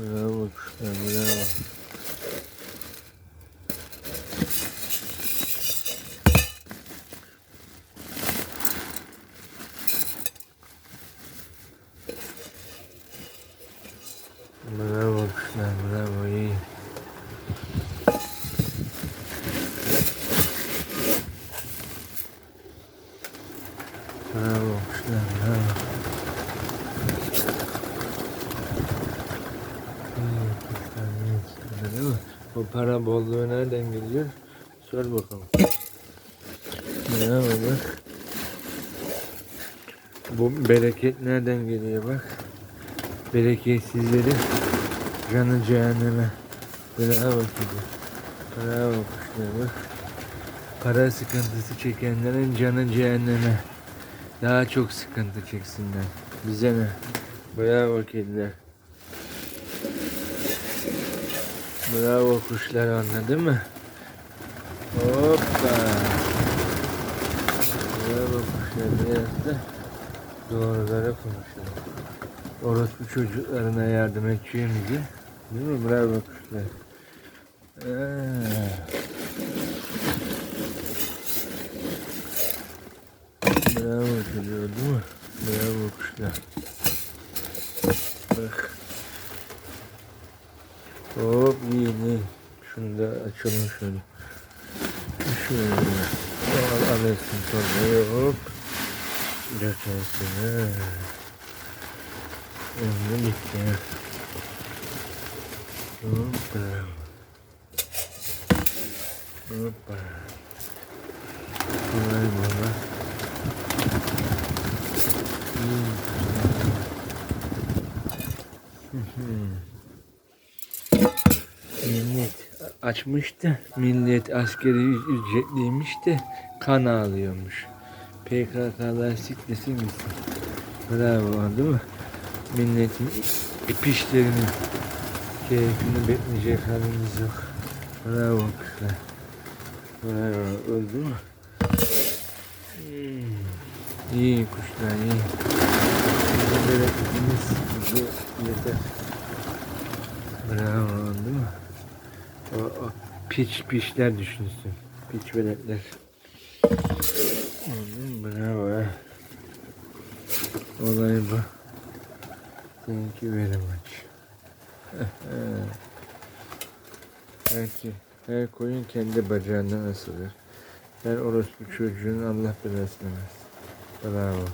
Bravo kuşlar bravo. Bravo kuşlar bravo iyi. Bu para bolluğu nereden geliyor? Sor bakalım. Bravo bak. Bu bereket nereden geliyor bak. Bereketsizleri canı cehenneme. Bravo kızım. Bravo kuşlar bak. Para sıkıntısı çekenlerin canı cehenneme. Daha çok sıkıntı çeksinler. Bize ne? Bravo kediler. Bravo kuşlar anladın mı? Hoppa. Bravo kuşlar biraz da doğruları konuşalım. Orospu çocuklarına yardım edeceğimizi değil mi? Bravo kuşlar. Ee. Bravo geliyor değil mi? Bravo kuşlar. Bak. Hop iyi iyi. Şunu da açalım şöyle. Şöyle. Al, alırsın torbayı hop. Dökersin. Ömrü bitti. Hoppa. Hoppa. Vay baba. Millet açmıştı. Millet askeri ücretliymiş de kan ağlıyormuş. PKK'lar siklesin gitsin. Bravo değil mi? Milletin ipişlerini keyfini bekleyecek halimiz yok. Bravo kızlar. Bravo. Öldü mü? Hmm. İyi kuşlar iyi. Bizim bereketimiz bize yeter. Bravo değil mi? O, o piç piçler düşünsün. Piç veletler. Bravo ha. Olay bu. Thank you very much. Belki her koyun kendi bacağından asılır. Her orospu çocuğun Allah belasını versin. Bravo.